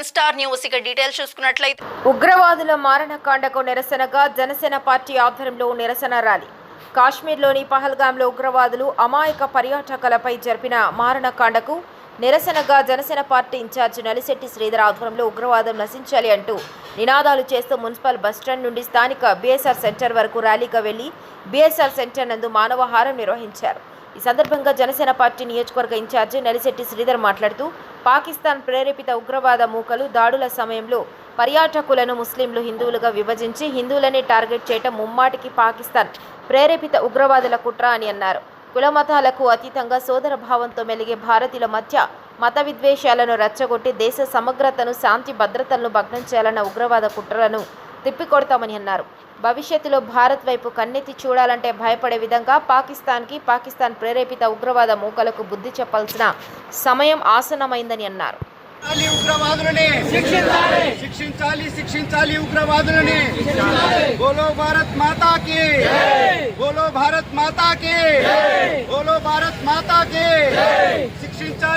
N star news. ఇక details చూసుకున్నట్లయితే ఉగ్రవాదుల మారణకాండకు నిరసనగా జనసేన పార్టీ ఆధ్వర్యంలో నిరసన ర్యాలీ. కాశ్మీర్లోని పహల్గాంలో ఉగ్రవాదులు అమాయక పర్యాటకులపై జరిపిన మారణకాండకు నిరసనగా జనసేన పార్టీ ఇన్ఛార్జ్ నలిశెట్టి శ్రీధర్ ఆధ్వర్యంలో ఉగ్రవాదం నశించాలి అంటూ నినాదాలు చేస్తూ మున్సిపల్ బస్టాండ్ నుండి స్థానిక బీఎస్ఆర్ సెంటర్ వరకు ర్యాలీగా వెళ్ళి బీఎస్ఆర్ సెంటర్ నందు మానవహారం నిర్వహించారు. ఈ సందర్భంగా జనసేన పార్టీ నియోజకవర్గ ఇన్ఛార్జి నలిశెట్టి శ్రీధర్ మాట్లాడుతూ పాకిస్తాన్ ప్రేరేపిత ఉగ్రవాద మూకలు దాడుల సమయంలో పర్యాటకులను ముస్లింలు హిందువులుగా విభజించి హిందువులనే టార్గెట్ చేయటం ముమ్మాటికి పాకిస్తాన్ ప్రేరేపిత ఉగ్రవాదుల కుట్ర అని అన్నారు. కులమతాలకు అతీతంగా సోదర భావంతో మెలిగే భారతీయుల మధ్య మత విద్వేషాలను రెచ్చగొట్టి దేశ సమగ్రతను శాంతి భద్రతలను భగ్నం చేయాలన్న ఉగ్రవాద కుట్రలను తిప్పికొడతామని అన్నారు. భవిష్యత్తులో భారత్ వైపు కన్నెత్తి చూడాలంటే భయపడే విధంగా పాకిస్తాన్కి పాకిస్తాన్ ప్రేరేపిత ఉగ్రవాద మూకలకు బుద్ధి చెప్పాల్సిన సమయం ఆసన్నమైందని అన్నారు. శిక్షించాలి ఉగ్రవాదులని. శిక్షించాలి. శిక్షించాలి శిక్షించాలి ఉగ్రవాదులని. బోలో భారత్ మాతాకి. బోలో భారత్ మాతాకి. బోలో భారత్ మాతాకి.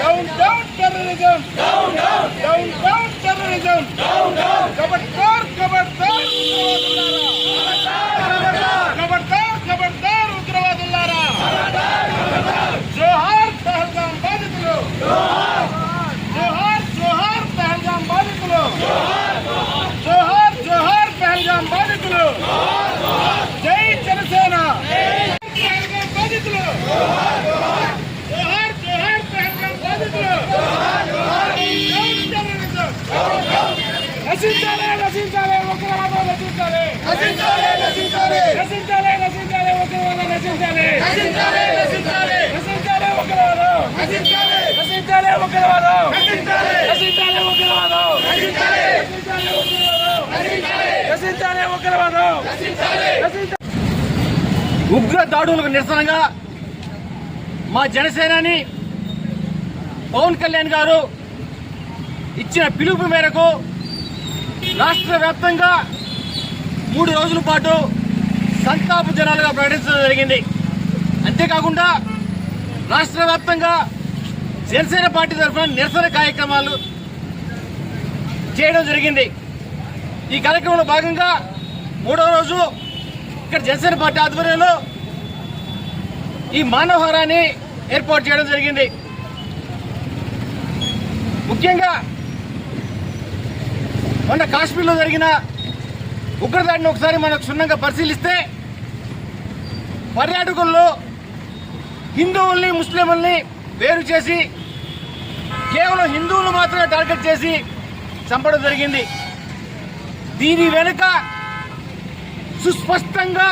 Down, down, terrorism! Down, down! Down, down, terrorism! Down, down! ఉగ్రవాదం! ఉగ్ర దాడులకు నిరసనగా మా జనసేనాని పవన్ కళ్యాణ్ గారు ఇచ్చిన పిలుపు మేరకు రాష్ట్ర వ్యాప్తంగా మూడు రోజుల పాటు సంతాప జనాలుగా ప్రకటించడం జరిగింది. అంతేకాకుండా రాష్ట్ర వ్యాప్తంగా జనసేన పార్టీ తరఫున నిరసన కార్యక్రమాలు చేయడం జరిగింది. ఈ కార్యక్రమంలో భాగంగా మూడో రోజు ఇక్కడ జనసేన పార్టీ ఆధ్వర్యంలో ఈ మానవహారాన్ని ఏర్పాటు చేయడం జరిగింది. ముఖ్యంగా మొన్న కాశ్మీర్లో జరిగిన ఉగ్రదాడిని ఒకసారి మనం క్షుణ్ణంగా పరిశీలిస్తే పర్యాటకుల్లో హిందువుల్ని ముస్లింల్ని వేరు చేసి కేవలం హిందువులు మాత్రమే టార్గెట్ చేసి చంపడం జరిగింది. దీని వెనుక సుస్పష్టంగా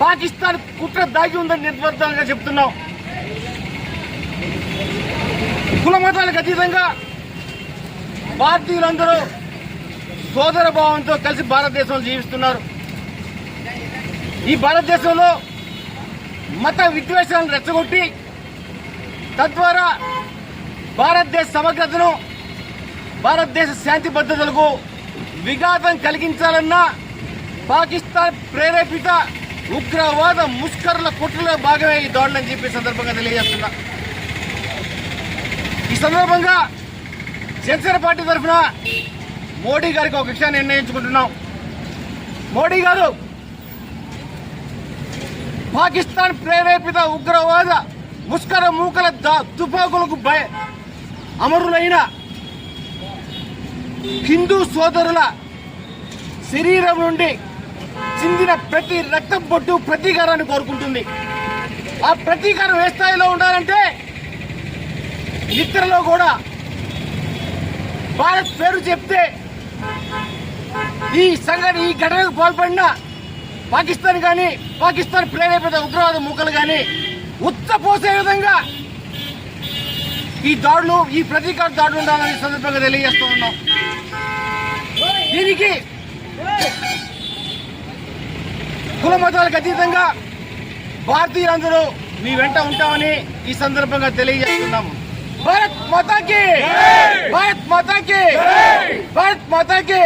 పాకిస్తాన్ కుట్ర దాగి ఉందని నిర్వర్తంగా చెప్తున్నాం. కుల మతాలకు అతీతంగా భారతీయులందరూ సోదర భావంతో కలిసి భారతదేశంలో జీవిస్తున్నారు. ఈ భారతదేశంలో మత విద్వేషాలను రెచ్చగొట్టి తద్వారా భారతదేశ సమగ్రతను భారతదేశ శాంతి భద్రతలకు విఘాతం కలిగించాలన్న పాకిస్తాన్ ప్రేరేపిత ఉగ్రవాద ముష్కరుల కుట్రలో భాగమే ఈ దాడులని చెప్పి సందర్భంగా తెలియజేస్తున్నా. ఈ సందర్భంగా జనసేన పార్టీ తరఫున మోడీ గారికి ఒక విషయాన్ని నిర్ణయించుకుంటున్నాం. మోడీ గారు పాకిస్తాన్ ప్రేరేపిత ఉగ్రవాద ముష్కర మూకల తుపాకులకు భయ అమరులైన హిందూ సోదరుల శరీరం నుండి చిందిన ప్రతి రక్తం పొట్టు ప్రతీకారాన్ని కోరుకుంటుంది. ఆ ప్రతీకారం ఏ స్థాయిలో ఉండాలంటే నిద్రలో కూడా భారత్ పేరు చెప్తే ఈ సంఘటన ఈ ఘటనకు పాల్పడిన పాకిస్తాన్ కానీ పాకిస్తాన్ ప్రేరేపిత ఉగ్రవాద మూకలు కానీ ఉత్తపోసే విధంగా ఈ దాడులు ఈ ప్రతీకార దాడులు ఉండాలని సందర్భంగా తెలియజేస్తూ ఉన్నాం. దీనికి కుల మతాలకు అతీతంగా భారతీయులందరూ మీ వెంట ఉంటామని ఈ సందర్భంగా తెలియజేస్తున్నాము. భారత్ మాతాకి భారత్ మాతాకి భారత్ మాతాకి